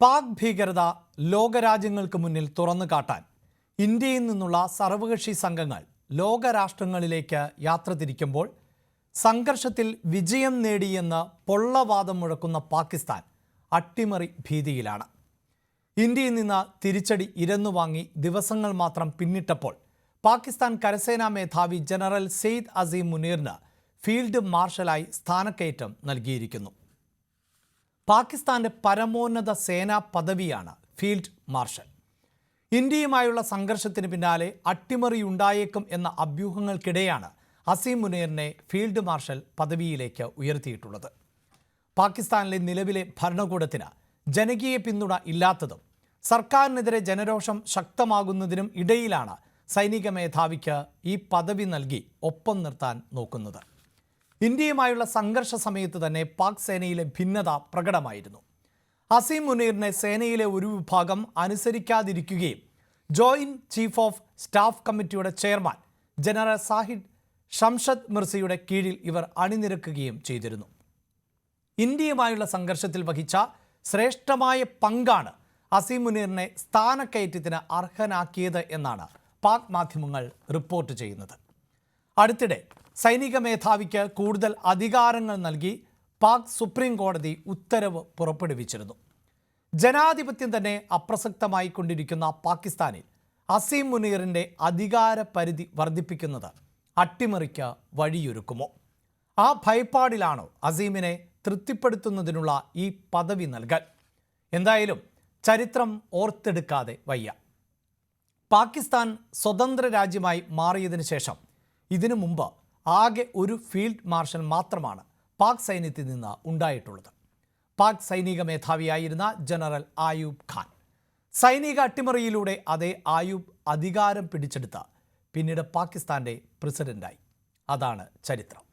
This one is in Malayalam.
പാക് ഭീകരത ലോകരാജ്യങ്ങൾക്ക് മുന്നിൽ തുറന്നു കാട്ടാൻ ഇന്ത്യയിൽ നിന്നുള്ള സർവകക്ഷി സംഘങ്ങൾ ലോകരാഷ്ട്രങ്ങളിലേക്ക് യാത്ര തിരിക്കുമ്പോൾ സംഘർഷത്തിൽ വിജയം നേടിയെന്ന് പൊള്ളവാദം മുഴക്കുന്ന പാകിസ്ഥാൻ അട്ടിമറി ഭീതിയിലാണ്. ഇന്ത്യയിൽ നിന്ന് തിരിച്ചടി ഇരന്നു വാങ്ങി ദിവസങ്ങൾ മാത്രം പിന്നിട്ടപ്പോൾ പാകിസ്ഥാൻ കരസേനാ മേധാവി ജനറൽ സെയ്ദ് അസീം മുനീറിന് ഫീൽഡ് മാർഷലായി സ്ഥാനക്കയറ്റം നൽകിയിരിക്കുന്നു. പാകിസ്ഥാന്റെ പരമോന്നത സേനാ പദവിയാണ് ഫീൽഡ് മാർഷൽ. ഇന്ത്യയുമായുള്ള സംഘർഷത്തിന് പിന്നാലെ അട്ടിമറി ഉണ്ടായേക്കും എന്ന അഭ്യൂഹങ്ങൾക്കിടെയാണ് അസീം മുനീറിനെ ഫീൽഡ് മാർഷൽ പദവിയിലേക്ക് ഉയർത്തിയിട്ടുള്ളത്. പാകിസ്ഥാനിലെ നിലവിലെ ഭരണകൂടത്തിന് ജനകീയ പിന്തുണ ഇല്ലാത്തതും സർക്കാരിനെതിരെ ജനരോഷം ശക്തമാകുന്നതിനും ഇടയിലാണ് സൈനിക മേധാവിക്ക് ഈ പദവി നൽകി ഒപ്പം നിർത്താൻ നോക്കുന്നത്. ഇന്ത്യയുമായുള്ള സംഘർഷ സമയത്ത് തന്നെ പാക് സേനയിലെ ഭിന്നത പ്രകടമായിരുന്നു. അസീം മുനീറിനെ സേനയിലെ ഒരു വിഭാഗം അനുസരിക്കാതിരിക്കുകയും ജോയിന്റ് ചീഫ് ഓഫ് സ്റ്റാഫ് കമ്മിറ്റിയുടെ ചെയർമാൻ ജനറൽ സാഹിദ് ഷംഷദ് മിർസിയുടെ കീഴിൽ ഇവർ അണിനിരക്കുകയും ചെയ്തിരുന്നു. ഇന്ത്യയുമായുള്ള സംഘർഷത്തിൽ വഹിച്ച ശ്രേഷ്ഠമായ പങ്കാണ് അസീം മുനീറിനെ സ്ഥാനക്കയറ്റത്തിന് അർഹനാക്കിയത് എന്നാണ് പാക് മാധ്യമങ്ങൾ റിപ്പോർട്ട് ചെയ്യുന്നത്. അടുത്തിടെ സൈനിക മേധാവിക്ക് കൂടുതൽ അധികാരങ്ങൾ നൽകി പാക് സുപ്രീം കോടതി ഉത്തരവ് പുറപ്പെടുവിച്ചിരുന്നു. ജനാധിപത്യം തന്നെ അപ്രസക്തമായി കൊണ്ടിരിക്കുന്ന പാകിസ്ഥാനിൽ അസീം മുനീറിന്റെ അധികാര പരിധി വർദ്ധിപ്പിക്കുന്നത് അട്ടിമറിക്ക് വഴിയൊരുക്കുമോ? ആ ഭയപ്പാടിലാണോ അസീമിനെ തൃപ്തിപ്പെടുത്തുന്നതിനുള്ള ഈ പദവി നൽകൽ? എന്തായാലും ചരിത്രം ഓർത്തെടുക്കാതെ വയ്യ. പാകിസ്ഥാൻ സ്വതന്ത്ര രാജ്യമായി മാറിയതിനു ശേഷം ഇതിനു മുമ്പ് ആകെ ഒരു ഫീൽഡ് മാർഷൽ മാത്രമാണ് പാക് സൈന്യത്തിൽ നിന്ന് ഉണ്ടായിട്ടുള്ളത്. പാക് സൈനിക മേധാവിയായിരുന്ന ജനറൽ ആയൂബ് ഖാൻ. സൈനിക അട്ടിമറിയിലൂടെ അതേ ആയൂബ് അധികാരം പിടിച്ചെടുത്ത പിന്നീട് പാകിസ്ഥാന്റെ പ്രസിഡന്റായി. അതാണ് ചരിത്രം.